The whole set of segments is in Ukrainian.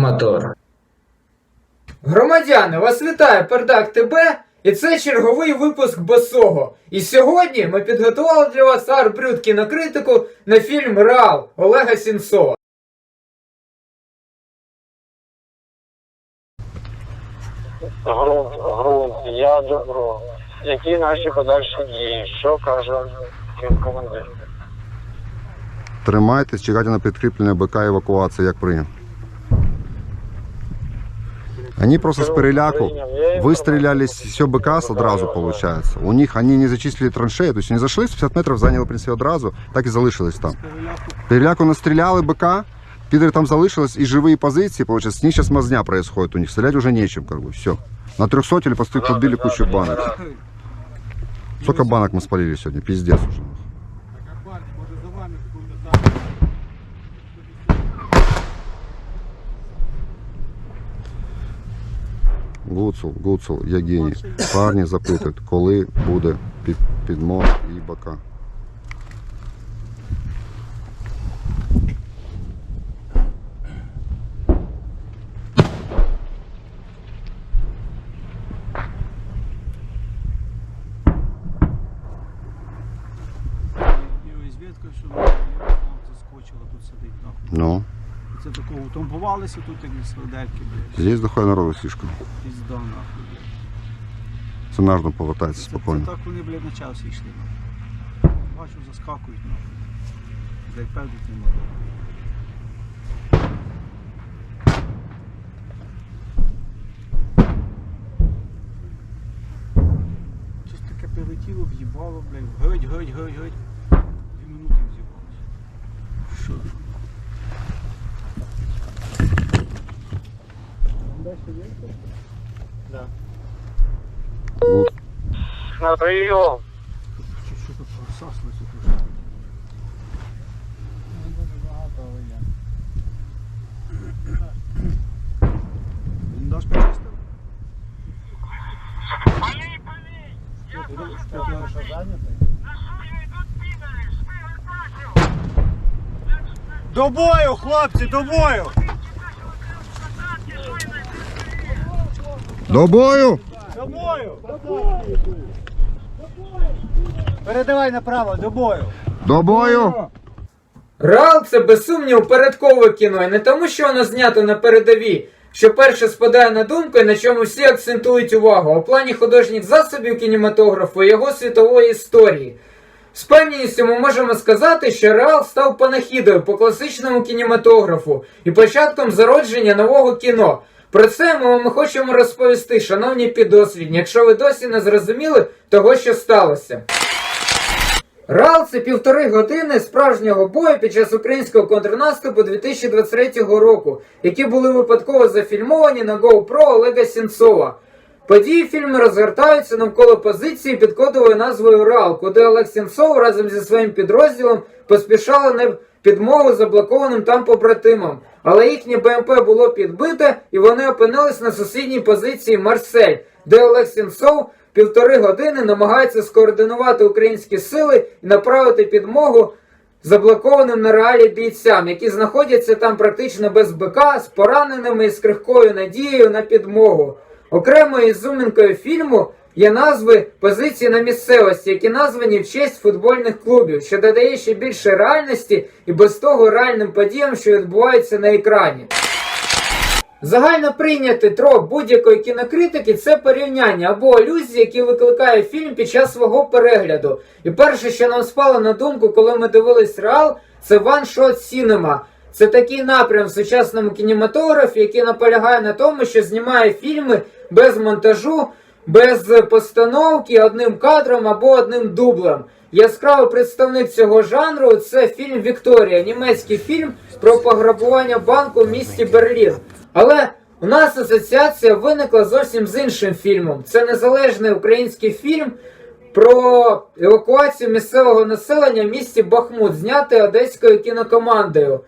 Мотор. Громадяни, вас вітає Пердак ТБ, і це черговий випуск Босого. І сьогодні ми підготували для вас арбрюд кінокритику на фільм Реал Олега Сінцова. Грунт, грунт, я добро. Які наші подальші дії? Що каже командир? Тримайтесь, чекайте на підкріплення БК евакуація, як прийняв. Они просто с переляку выстрелялись, все БК одразу получается. У них они не зачислили траншеї, тобто вони зайшли, 50 метрів зайняли в принципі одразу, так і залишились там. Переляку настріляли БК, підери там залишились і живі позиції, получается, с них сейчас мазня происходит у них, стрелять уже нечем, как бы, все. На 300 или посты подбили кучу банок. Сколько банок мы спалили сегодня, пиздец уже. Гуцул, Гуцул, я геній. Парні запитують, коли буде під, підмог і бока. І ось скочило, тут сидить нахуй. Ну, Це такого утрамбувалися тут, як свидельки, блядь. здесь доходить народу слишком. Пізда нахуй, блядь. Це нажно повертається Це, спокійно. це так вони, блядь, на час йшли, нахуй. Бачу, заскакують, нахуй. Блядь, певдить не можу. Щось таке прилетіло, в'їбало, блядь. Геть, геть, геть, геть. Дві минути вз'їбалося. Що? Гуц. На прийом. Що, що тут просасилося трошки? Бліндаж почистив? До бою, хлопці, до бою! До бою! До бою! Передавай направо, до бою! До бою! Реал це без сумніву порядкове кіно, і не тому, що воно знято на передовій, що перше спадає на думку і на чому всі акцентують увагу, а в плані художніх засобів кінематографу і його світової історії. З певністю ми можемо сказати, що Реал став панахідою по класичному кінематографу і початком зародження нового кіно. Про це ми вам хочемо розповісти, шановні підослідні, якщо ви досі не зрозуміли того, що сталося. Реал це півтори години справжнього бою під час українського контрнаступу 2023 року, які були випадково зафільмовані на GoPro Олега Сінцова. Події фільму розгортаються навколо позиції під кодовою назвою Реал, куди Олег Сінцов разом зі своїм підрозділом поспішали на підмогу заблокованим там побратимам. Але їхнє БМП було підбите і вони опинились на сусідній позиції Марсель, де Олег Сінцов півтори години намагається скоординувати українські сили і направити підмогу заблокованим на реалі бійцям, які знаходяться там практично без БК, з пораненими і з крихкою надією на підмогу. Окремою ізюминкою фільму є назви позицій на місцевості, які названі в честь футбольних клубів, що додає ще більше реальності і без того реальним подіям, що відбуваються на екрані. Загально прийнятий троп будь-якої кінокритики це порівняння або алюзії, які викликає фільм під час свого перегляду. І перше, що нам спало на думку, коли ми дивились реал, це One Shot Cinema. Це такий напрям в сучасному кінематографі, який наполягає на тому, що знімає фільми без монтажу, без постановки, одним кадром або одним дублем. Яскравий представник цього жанру це фільм Вікторія, німецький фільм про пограбування банку в місті Берлін. Але у нас асоціація виникла зовсім з іншим фільмом. Це незалежний український фільм про евакуацію місцевого населення в місті Бахмут, знятий одеською кінокомандою.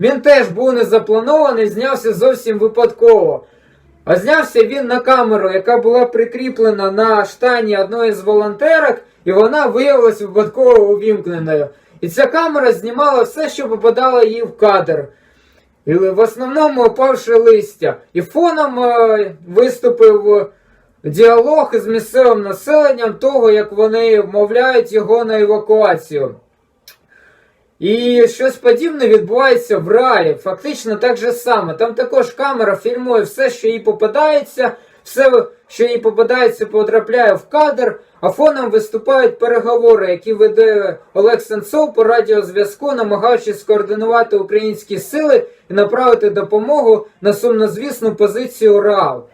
Він теж був не запланований, знявся зовсім випадково. А знявся він на камеру, яка була прикріплена на штані одної з волонтерок, і вона виявилася випадково увімкненою. І ця камера знімала все, що попадало їй в кадр. І в основному опавши листя. І фоном е, виступив е, діалог із місцевим населенням того, як вони вмовляють його на евакуацію. І щось подібне відбувається в реалі. Фактично так же саме. Там також камера фільмує все, що їй попадається, все, що їй попадається, потрапляє в кадр, а фоном виступають переговори, які веде Олег Сенцов по радіозв'язку, намагаючись скоординувати українські сили і направити допомогу на сумнозвісну позицію РАЛ.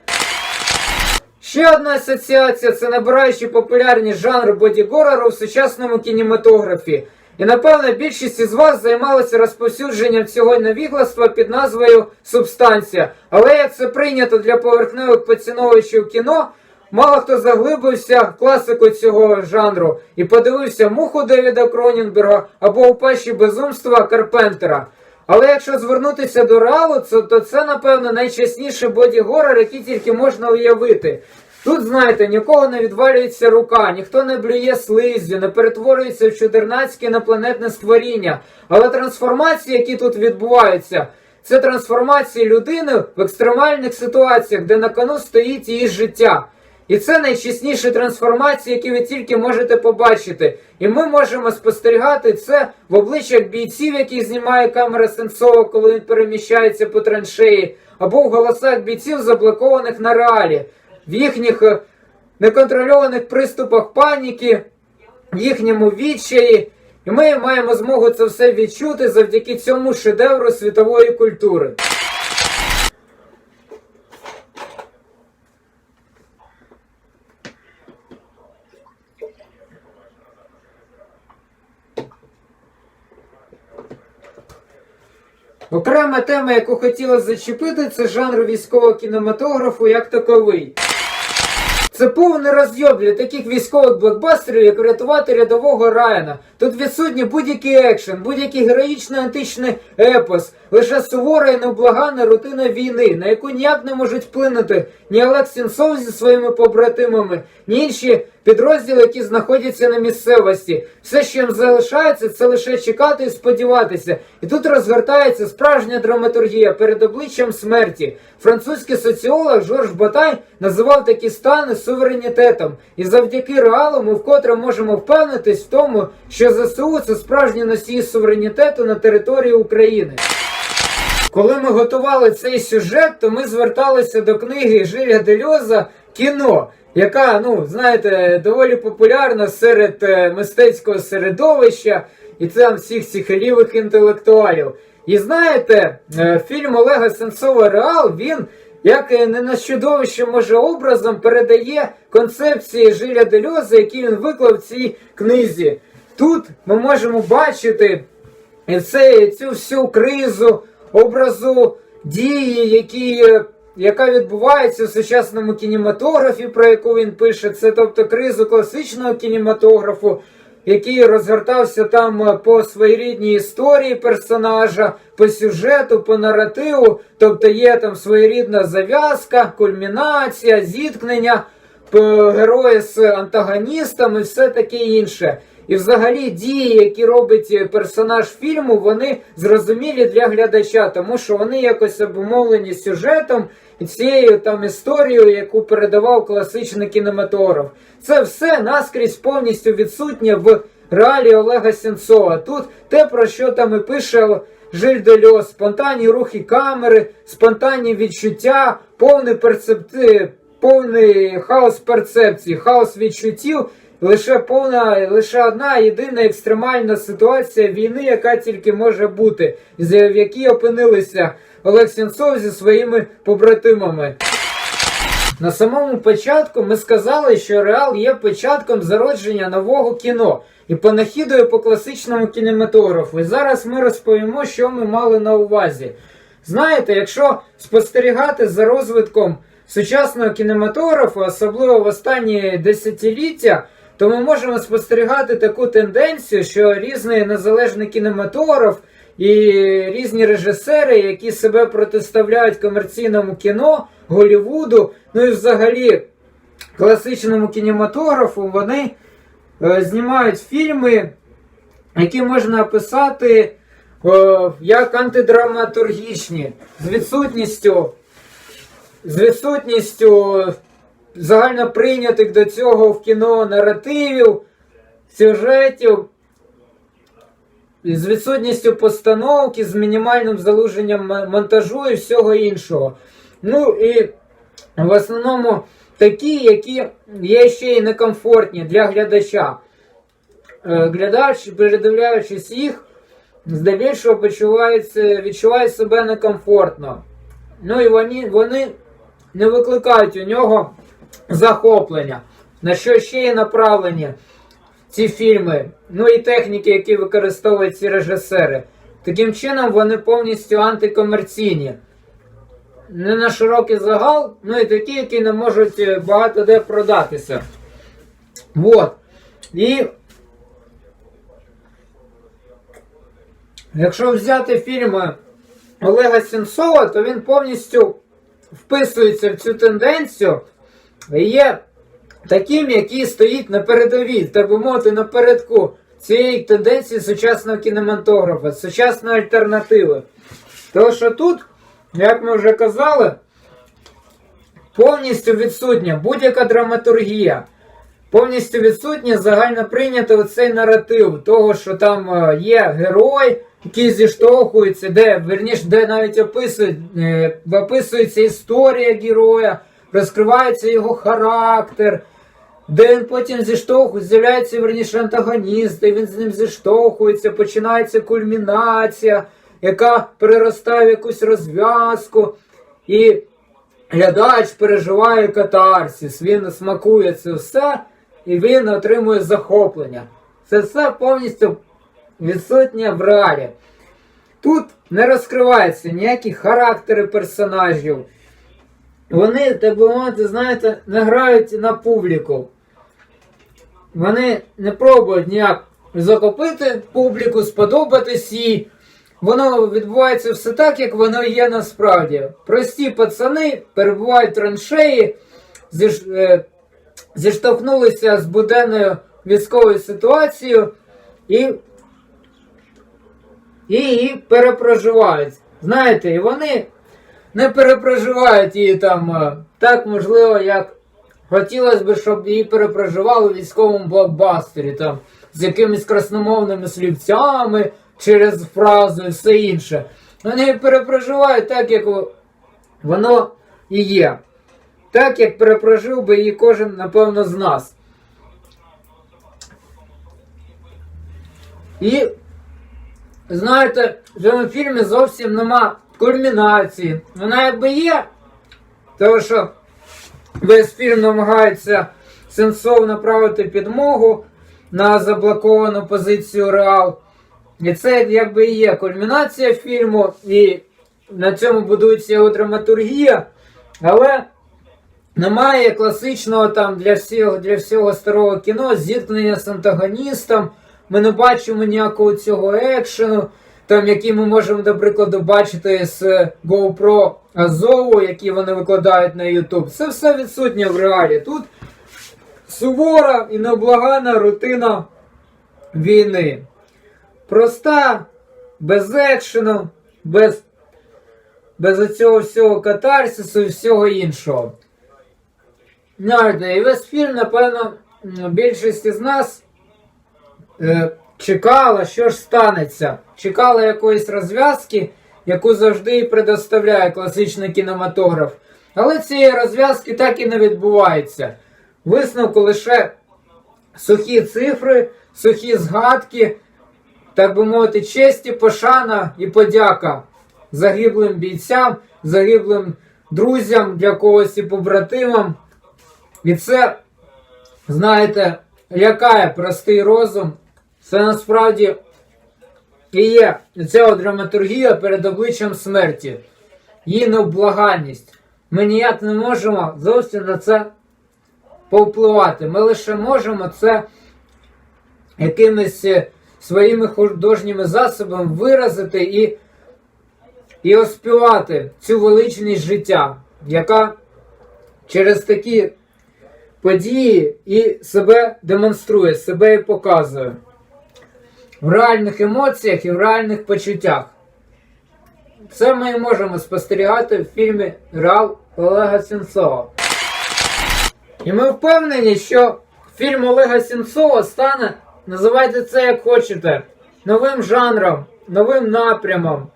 Ще одна асоціація це набираючи популярність жанр бодігорору в сучасному кінематографі. І напевно більшість із вас займалися розповсюдженням цього невігластва під назвою Субстанція. Але як це прийнято для поверхневих поціновувачів кіно, мало хто заглибився в класику цього жанру і подивився муху Девіда Кронінберга або у пащі безумства Карпентера. Але якщо звернутися до реалу, то це, напевно, найчасніший боді-горор, який тільки можна уявити. Тут, знаєте, нікого не відвалюється рука, ніхто не блює слиздю, не перетворюється в чудернацьке інопланетне створіння. Але трансформації, які тут відбуваються, це трансформації людини в екстремальних ситуаціях, де на кону стоїть її життя. І це найчесніші трансформації, які ви тільки можете побачити. І ми можемо спостерігати це в обличчях бійців, які знімає камера Сенцова, коли він переміщається по траншеї, або в голосах бійців, заблокованих на реалі, в їхніх е, неконтрольованих приступах паніки, в їхньому відчаї. І ми маємо змогу це все відчути завдяки цьому шедевру світової культури. Окрема тема, яку хотілося зачепити, це жанр військового кінематографу як таковий. Це повний розйоб для таких військових блокбастерів, як врятувати рядового Райана. Тут відсутні будь-який екшен, будь-який героїчний античний епос, лише сувора і невблагана рутина війни, на яку ніяк не можуть вплинути ні Олег Сінцов зі своїми побратимами, ні інші підрозділи, які знаходяться на місцевості. Все, що їм залишається, це лише чекати і сподіватися. І тут розгортається справжня драматургія перед обличчям смерті. Французький соціолог Жорж Батай називав такі стани суверенітетом. І завдяки реалу ми вкотре можемо впевнитись в тому, що ЗСУ це справжні носії суверенітету на території України. Коли ми готували цей сюжет, то ми зверталися до книги Жиля Дельоза Кіно, яка, ну, знаєте, доволі популярна серед е, мистецького середовища і там всіх цих лівих інтелектуалів. І знаєте, е, фільм Олега Сенцова Реал, він як не на чудовище, може образом передає концепції Жиля Дельоза, які він виклав в цій книзі. Тут ми можемо бачити це, цю всю кризу образу дії, які, е, яка відбувається в сучасному кінематографі, про яку він пише, це тобто кризу класичного кінематографу, який розгортався там е, по своєрідній історії персонажа, по сюжету, по наративу, тобто є там своєрідна зав'язка, кульмінація, зіткнення герої з антагоністами, все таке інше. І взагалі дії, які робить е, персонаж фільму, вони зрозумілі для глядача, тому що вони якось обумовлені сюжетом цією там історією, яку передавав класичний кінематограф. Це все наскрізь повністю відсутнє в реалії Олега Сенцова. Тут те, про що там і пише Жиль Дельос, спонтанні рухи камери, спонтанні відчуття, повний перцепти, повний хаос перцепції, хаос відчуттів. Лише повна, лише одна єдина екстремальна ситуація війни, яка тільки може бути, в якій опинилися Олег Сенцов зі своїми побратимами. На самому початку ми сказали, що Реал є початком зародження нового кіно і панахідою по класичному кінематографу. І зараз ми розповімо, що ми мали на увазі. Знаєте, якщо спостерігати за розвитком сучасного кінематографу, особливо в останні десятиліття, то ми можемо спостерігати таку тенденцію, що різний незалежний кінематограф і різні режисери, які себе протиставляють комерційному кіно, Голівуду, ну і взагалі класичному кінематографу, вони е, знімають фільми, які можна описати е, як антидраматургічні, з відсутністю, з відсутністю загально прийнятих до цього в кіно наративів, сюжетів, з відсутністю постановки, з мінімальним залуженням монтажу і всього іншого. Ну і в основному такі, які є ще й некомфортні для глядача. Е, Глядач, передивляючись їх, здебільшого почувається, відчуває себе некомфортно. Ну і вони, вони не викликають у нього захоплення, на що ще є направлені ці фільми, ну і техніки, які використовують ці режисери. Таким чином, вони повністю антикомерційні. Не на широкий загал, ну і такі, які не можуть е, багато де продатися. Вот. І якщо взяти фільми Олега Сенцова, то він повністю вписується в цю тенденцію є таким, який стоїть на передовій, так би мовити, напередку цієї тенденції сучасного кінематографа, сучасної альтернативи. Тому що тут, як ми вже казали, повністю відсутня будь-яка драматургія. Повністю відсутнє загально прийнято оцей наратив того, що там е, є герой, який зіштовхується, де, верніше, де навіть описують, е, описується історія героя, розкривається його характер, де він потім зіштовхується, з'являється верніше антагоніст, і він з ним зіштовхується, починається кульмінація, яка переростає в якусь розв'язку. І глядач переживає катарсис, він смакує це все, і він отримує захоплення. Це все повністю відсутнє в реалі. Тут не розкриваються ніякі характери персонажів. Вони, так би мовити, знаєте, не грають на публіку. Вони не пробують ніяк захопити публіку, сподобатись їй. Воно відбувається все так, як воно є насправді. Прості пацани перебувають в траншеї, зіш, е, зіштовхнулися з буденною військовою ситуацією і, і її перепроживають. Знаєте, і вони не перепроживають її там е, так, можливо, як хотілося б, щоб її перепроживали у військовому блокбастері, там, з якимись красномовними слівцями через фразу і все інше. Вони перепроживають так, як воно і є. Так, як перепрожив би її кожен, напевно, з нас. І знаєте, в цьому фільмі зовсім нема кульмінації. Вона якби є, тому що весь фільм намагається сенсовно направити підмогу на заблоковану позицію Реал. І це якби і є кульмінація фільму, і на цьому будується його драматургія, але немає класичного там для всього, для всього старого кіно зіткнення з антагоністом. Ми не бачимо ніякого цього екшену, там, який ми можемо, до прикладу, бачити з GoPro Азову, які вони викладають на YouTube. Це все відсутнє в реалі. Тут сувора і необлагана рутина війни. Проста, без екшену, без, без цього всього катарсису і всього іншого. Знаєте, і весь фільм, напевно, більшість із нас е, чекала, що ж станеться. Чекала якоїсь розв'язки, яку завжди і предоставляє класичний кінематограф. Але цієї розв'язки так і не відбувається. Висновку лише сухі цифри, сухі згадки, так би мовити, честі, пошана і подяка загиблим бійцям, загиблим друзям, для когось і побратимам. І це, знаєте, лякає простий розум. Це насправді і є ця драматургія перед обличчям смерті, її невблаганність. Ми ніяк не можемо зовсім на це повпливати. Ми лише можемо це якимись е, своїми художніми засобами виразити і, і оспівати цю величність життя, яка через такі події і себе демонструє, себе і показує. в реальних емоціях і в реальних почуттях. Це ми і можемо спостерігати в фільмі Реал Олега Сенцова. І ми впевнені, що фільм Олега Сенцова стане, називайте це як хочете, новим жанром, новим напрямом,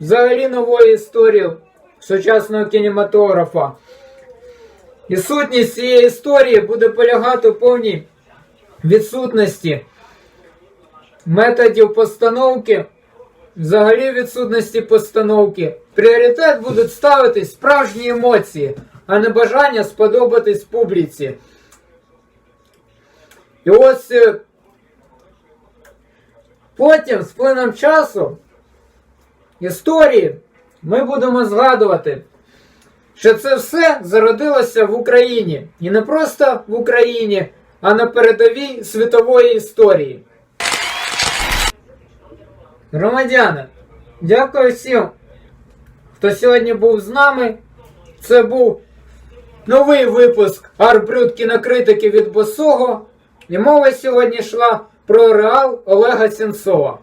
взагалі новою історією сучасного кінематографа. І сутність цієї історії буде полягати в повній відсутності методів постановки, взагалі відсутності постановки. Пріоритет будуть ставити справжні емоції, а не бажання сподобатись публіці. І ось е, потім, з плином часу, історії, ми будемо згадувати, що це все зародилося в Україні. І не просто в Україні, а на передовій світової історії. Громадяни, дякую всім, хто сьогодні був з нами. Це був новий випуск Арбрюд кінокритики від Босого. І мова сьогодні йшла про реал Олега Сенцова.